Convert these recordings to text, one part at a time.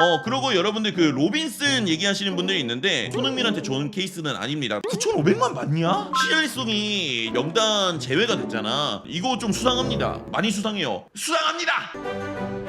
어 그러고 여러분들 그 로빈슨 얘기하시는 분들이 있는데 손흥민한테 좋은 케이스는 아닙니다. 9,500만 맞냐? 시절리송이 명단 제외가 됐잖아. 이거 좀 수상합니다. 많이 수상해요. 수상합니다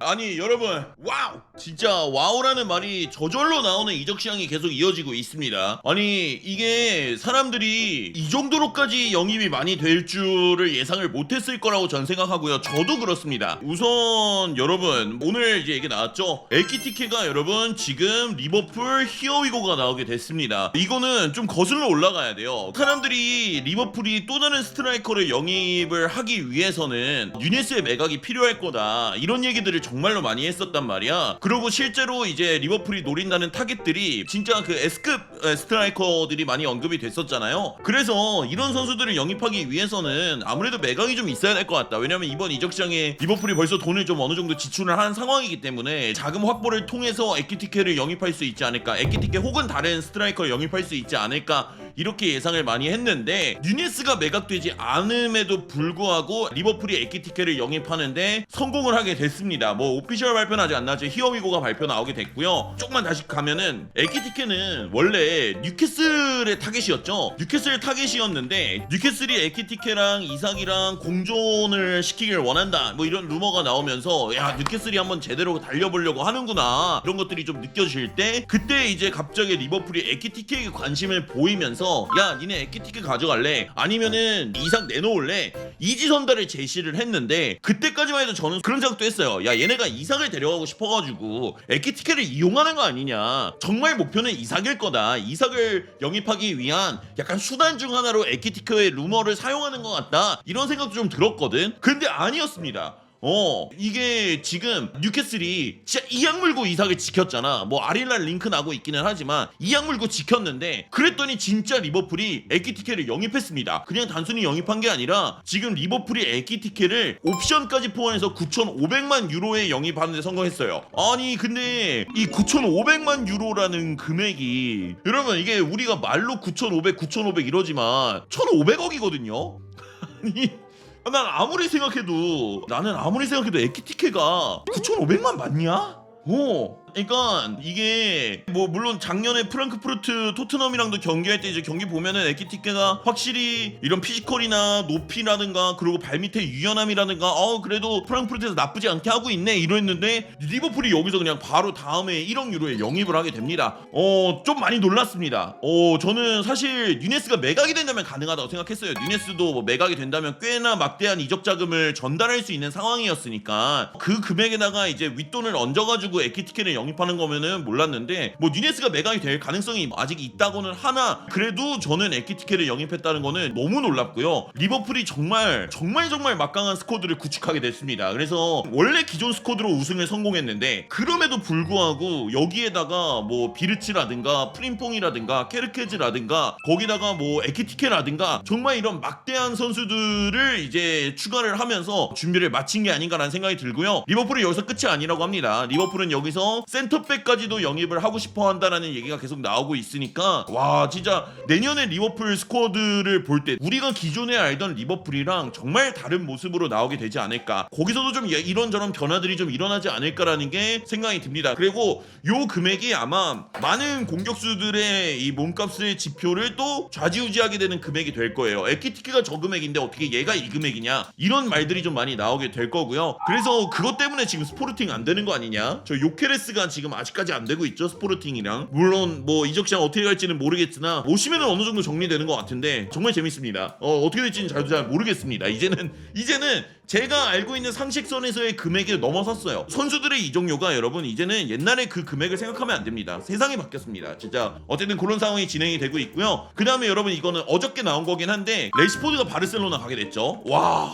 아니 여러분. 와우! 진짜 와우라는 말이 저절로 나오는 이적 시장이 계속 이어지고 있습니다. 아니 이게 사람들이 이 정도로까지 영입이 많이 될 줄을 예상을 못했을 거라고 전 생각하고요. 저도 그렇습니다. 우선 여러분. 오늘 이제 얘기 나왔죠? 에키티케가 여러분 지금 리버풀 히어위고가 나오게 됐습니다. 이거는 좀 거슬러 올라가야 돼요. 사람들이 리버풀이 또 다른 스트라이커를 영입을 하기 위해서는 유네스의 매각이 필요할 거다. 이런 얘기들을 정말로 많이 했었단 말이야. 그리고 실제로 이제 리버풀이 노린다는 타겟들이 진짜 그 S급 에, 스트라이커들이 많이 언급이 됐었잖아요. 그래서 이런 선수들을 영입하기 위해서는 아무래도 매각이 좀 있어야 될 것 같다. 왜냐면 이번 이적 시장에 리버풀이 벌써 돈을 좀 어느 정도 지출을 한 상황이기 때문에 자금 확보를 통해서 에키티케를 영입할 수 있지 않을까 에키티케 혹은 다른 스트라이커를 영입할 수 있지 않을까 이렇게 예상을 많이 했는데 뉴네스가 매각되지 않음에도 불구하고 리버풀이 에키티케를 영입하는데 성공을 하게 됐습니다. 뭐 오피셜 발표는 아직 안 나왔죠. 히어위고가 발표 나오게 됐고요. 조금만 다시 가면은 에키티케는 원래 뉴캐슬의 타겟이었죠. 뉴캐슬 타겟이었는데 뉴캐슬이 에키티케랑 이삭이랑 공존을 시키길 원한다. 뭐 이런 루머가 나오면서 야 뉴캐슬이 한번 제대로 달려보려고 하는구나 이런 것들이 좀 느껴질 때 그때 이제 갑자기 리버풀이 에키티케에게 관심을 보이면서 야 니네 에키티케 가져갈래? 아니면은 이삭 내놓을래? 이지선다를 제시를 했는데 그때까지만 해도 저는 그런 생각도 했어요. 야 얘네 가 이삭을 데려가고 싶어가지고 에키티케를 이용하는 거 아니냐? 정말 목표는 이삭일 거다. 이삭을 영입하기 위한 약간 수단 중 하나로 에키티케의 루머를 사용하는 것 같다. 이런 생각도 좀 들었거든. 근데 아니었습니다. 어 이게 지금 뉴캐슬이 진짜 이악 물고 이삭을 지켰잖아. 뭐 아릴랄 링크 나고 있기는 하지만 이악 물고 지켰는데 그랬더니 진짜 리버풀이 에키티케를 영입했습니다. 그냥 단순히 영입한 게 아니라 지금 리버풀이 에키티케를 옵션까지 포함해서 9,500만 유로에 영입하는 데 성공했어요. 아니 근데 이 9,500만 유로라는 금액이 여러분 이게 우리가 말로 9,500 9,500 이러지만 1,500억이거든요? 아니 난 아무리 생각해도 나는 아무리 생각해도 에키티케가 9,500만 맞냐? 어. 그러니까 이게 뭐 물론 작년에 프랑크푸르트 토트넘이랑도 경기할 때 이제 경기 보면은 에키티케가 확실히 이런 피지컬이나 높이라든가 그리고 발밑의 유연함이라든가 어 그래도 프랑크푸르트에서 나쁘지 않게 하고 있네 이랬는데 리버풀이 여기서 그냥 바로 다음에 1억 유로에 영입을 하게 됩니다. 어 좀 많이 놀랐습니다. 어 저는 사실 뉴네스가 매각이 된다면 가능하다고 생각했어요. 뉴네스도 뭐 매각이 된다면 꽤나 막대한 이적 자금을 전달할 수 있는 상황이었으니까 그 금액에다가 이제 윗돈을 얹어가지고 에키티케를 영입하는 거면은 몰랐는데 뭐 뉴네스가 매각이 될 가능성이 아직 있다고는 하나 그래도 저는 에키티케를 영입했다는 거는 너무 놀랍고요. 리버풀이 정말 정말 정말 막강한 스쿼드를 구축하게 됐습니다. 그래서 원래 기존 스쿼드로 우승을 성공했는데 그럼에도 불구하고 여기에다가 뭐 비르치라든가 프림퐁이라든가 케르케즈라든가 거기다가 뭐 에키티케라든가 정말 이런 막대한 선수들을 이제 추가를 하면서 준비를 마친 게 아닌가라는 생각이 들고요. 리버풀은 여기서 끝이 아니라고 합니다. 리버풀은 여기서 센터백까지도 영입을 하고 싶어 한다라는 얘기가 계속 나오고 있으니까 와 진짜 내년에 리버풀 스쿼드를 볼 때 우리가 기존에 알던 리버풀이랑 정말 다른 모습으로 나오게 되지 않을까. 거기서도 좀 예- 이런저런 변화들이 좀 일어나지 않을까라는 게 생각이 듭니다. 그리고 요 금액이 아마 많은 공격수들의 이 몸값의 지표를 또 좌지우지하게 되는 금액이 될 거예요. 에키티키가 저 금액인데 어떻게 얘가 이 금액이냐? 이런 말들이 좀 많이 나오게 될 거고요. 그래서 그것 때문에 지금 스포르팅 안 되는 거 아니냐? 저 요케레스가 지금 아직까지 안 되고 있죠 스포르팅이랑. 물론 뭐 이적 시장 어떻게 갈지는 모르겠으나 오시면은 어느 정도 정리되는 것 같은데 정말 재밌습니다. 어, 어떻게 될지는 잘, 잘 모르겠습니다. 이제는 이제는 제가 알고 있는 상식선에서의 금액을 넘어섰어요. 선수들의 이적료가 여러분 이제는 옛날에 그 금액을 생각하면 안 됩니다. 세상이 바뀌었습니다. 진짜 어쨌든 그런 상황이 진행이 되고 있고요. 그 다음에 여러분 이거는 어저께 나온 거긴 한데 레시포드가 바르셀로나 가게 됐죠. 와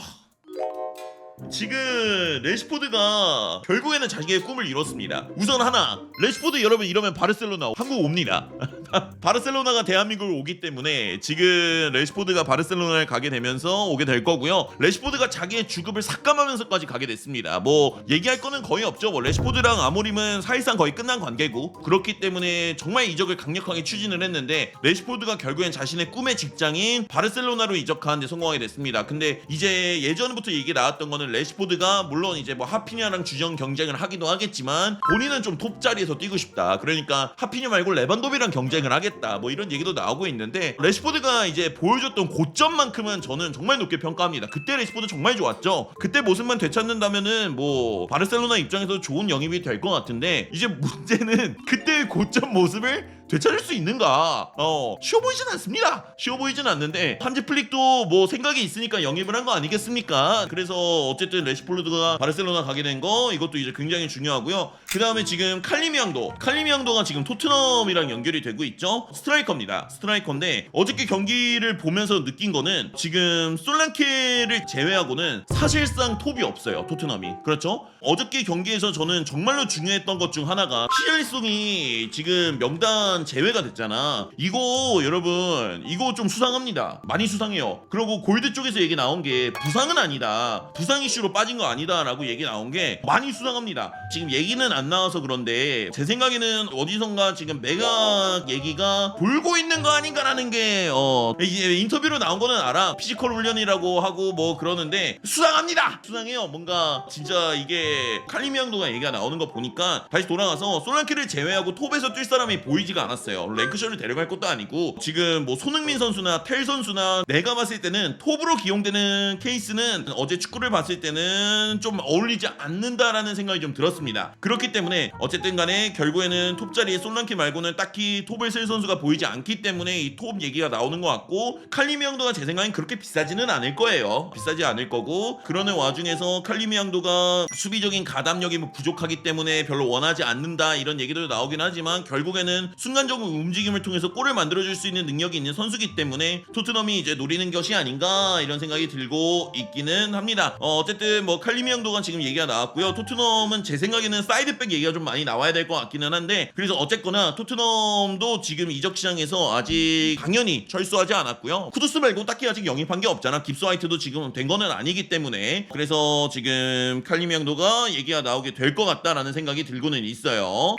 지금 레시포드가 결국에는 자기의 꿈을 이뤘습니다. 우선 하나, 레시포드 여러분 이러면 바르셀로나 한국 옵니다. 바르셀로나가 대한민국을 오기 때문에 지금 레시포드가 바르셀로나를 가게 되면서 오게 될 거고요. 레시포드가 자기의 주급을 삭감하면서까지 가게 됐습니다. 뭐 얘기할 거는 거의 없죠. 뭐 레시포드랑 아모림은 사실상 거의 끝난 관계고 그렇기 때문에 정말 이적을 강력하게 추진을 했는데 레시포드가 결국엔 자신의 꿈의 직장인 바르셀로나로 이적하는데 성공하게 됐습니다. 근데 이제 예전부터 얘기 나왔던 거는 저는 레시포드가 물론 이제 뭐 하피냐랑 주전 경쟁을 하기도 하겠지만 본인은 좀 톱 자리에서 뛰고 싶다. 그러니까 하피냐 말고 레반도비랑 경쟁을 하겠다. 뭐 이런 얘기도 나오고 있는데 레시포드가 이제 보여줬던 고점만큼은 저는 정말 높게 평가합니다. 그때 레시포드 정말 좋았죠. 그때 모습만 되찾는다면은 뭐 바르셀로나 입장에서 좋은 영입이 될 것 같은데 이제 문제는 그때의 고점 모습을 되찾을 수 있는가? 어, 쉬워 보이진 않습니다. 쉬워 보이진 않는데 한지 플릭도 뭐 생각이 있으니까 영입을 한 거 아니겠습니까? 그래서 어쨌든 레시폴드가 바르셀로나 가게 된 거 이것도 이제 굉장히 중요하고요. 그 다음에 지금 칼리미앙도 칼리미앙도가 지금 토트넘이랑 연결이 되고 있죠. 스트라이커입니다. 스트라이커인데 어저께 경기를 보면서 느낀 거는 지금 솔랑케를 제외하고는 사실상 톱이 없어요. 토트넘이 그렇죠? 어저께 경기에서 저는 정말로 중요했던 것 중 하나가 피젤리송이 지금 명단 제외가 됐잖아. 이거 여러분 이거 좀 수상합니다. 많이 수상해요. 그리고 골드 쪽에서 얘기 나온 게 부상은 아니다. 부상 이슈로 빠진 거 아니다라고 얘기 나온 게 많이 수상합니다. 지금 얘기는 안 나와서 그런데 제 생각에는 어디선가 지금 매각 얘기가 돌고 있는 거 아닌가라는 게 어, 인터뷰로 나온 거는 알아. 피지컬 훈련이라고 하고 뭐 그러는데 수상합니다. 수상해요. 뭔가 진짜 이게 칼리미앙도가 얘기가 나오는 거 보니까 다시 돌아가서 솔랑키를 제외하고 톱에서 뛸 사람이 보이지가 않았어요. 랭크셔를 데려갈 것도 아니고 지금 뭐 손흥민 선수나 텔 선수나 내가 봤을 때는 톱으로 기용되는 케이스는 어제 축구를 봤을 때는 좀 어울리지 않는다라는 생각이 좀 들었습니다. 그렇기 때문에 어쨌든 간에 결국에는 톱 자리에 솔랑키 말고는 딱히 톱을 쓸 선수가 보이지 않기 때문에 이 톱 얘기가 나오는 것 같고 칼리미앙도가 제 생각엔 그렇게 비싸지는 않을 거예요. 비싸지 않을 거고 그러는 와중에서 칼리미앙도가 수비적인 가담력이 뭐 부족하기 때문에 별로 원하지 않는다 이런 얘기도 나오긴 하지만 결국에는 순 간적인 움직임을 통해서 골을 만들어줄 수 있는 능력이 있는 선수기 때문에 토트넘이 이제 노리는 것이 아닌가 이런 생각이 들고 있기는 합니다. 어, 어쨌든 뭐 칼리미앙도가 지금 얘기가 나왔고요. 토트넘은 제 생각에는 사이드백 얘기가 좀 많이 나와야 될 것 같기는 한데 그래서 어쨌거나 토트넘도 지금 이적 시장에서 아직 당연히 철수하지 않았고요. 쿠두스 말고 딱히 아직 영입한 게 없잖아. 깁스 화이트도 지금 된 거는 아니기 때문에 그래서 지금 칼리미앙도가 얘기가 나오게 될 것 같다라는 생각이 들고는 있어요.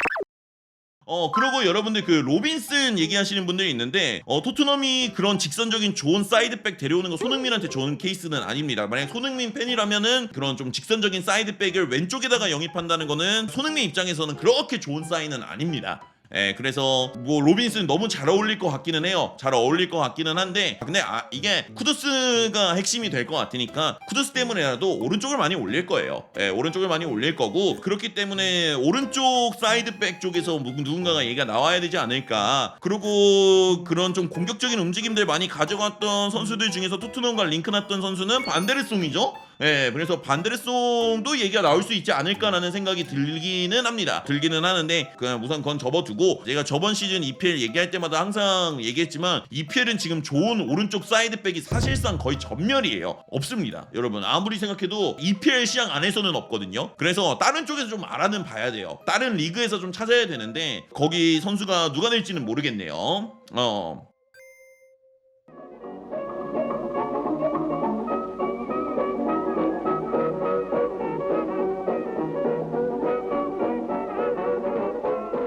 어 그리고 여러분들 그 로빈슨 얘기하시는 분들이 있는데 어 토트넘이 그런 직선적인 좋은 사이드백 데려오는 거 손흥민한테 좋은 케이스는 아닙니다. 만약 손흥민 팬이라면은 그런 좀 직선적인 사이드백을 왼쪽에다가 영입한다는 거는 손흥민 입장에서는 그렇게 좋은 사인은 아닙니다. 예, 그래서 뭐 로빈슨 너무 잘 어울릴 것 같기는 해요. 잘 어울릴 것 같기는 한데 근데 아 이게 쿠두스가 핵심이 될 것 같으니까 쿠두스 때문에라도 오른쪽을 많이 올릴 거예요. 예, 오른쪽을 많이 올릴 거고 그렇기 때문에 오른쪽 사이드백 쪽에서 누- 누군가가 얘기가 나와야 되지 않을까. 그리고 그런 좀 공격적인 움직임들 많이 가져갔던 선수들 중에서 토트넘과 링크 났던 선수는 반데르송이죠. 예, 그래서 반데르송도 얘기가 나올 수 있지 않을까라는 생각이 들기는 합니다. 들기는 하는데 그냥 우선 그건 접어두고 제가 저번 시즌 EPL 얘기할 때마다 항상 얘기했지만 EPL은 지금 좋은 오른쪽 사이드백이 사실상 거의 전멸이에요. 없습니다. 여러분 아무리 생각해도 EPL 시장 안에서는 없거든요. 그래서 다른 쪽에서 좀 알아는 봐야 돼요. 다른 리그에서 좀 찾아야 되는데 거기 선수가 누가 될지는 모르겠네요. 어.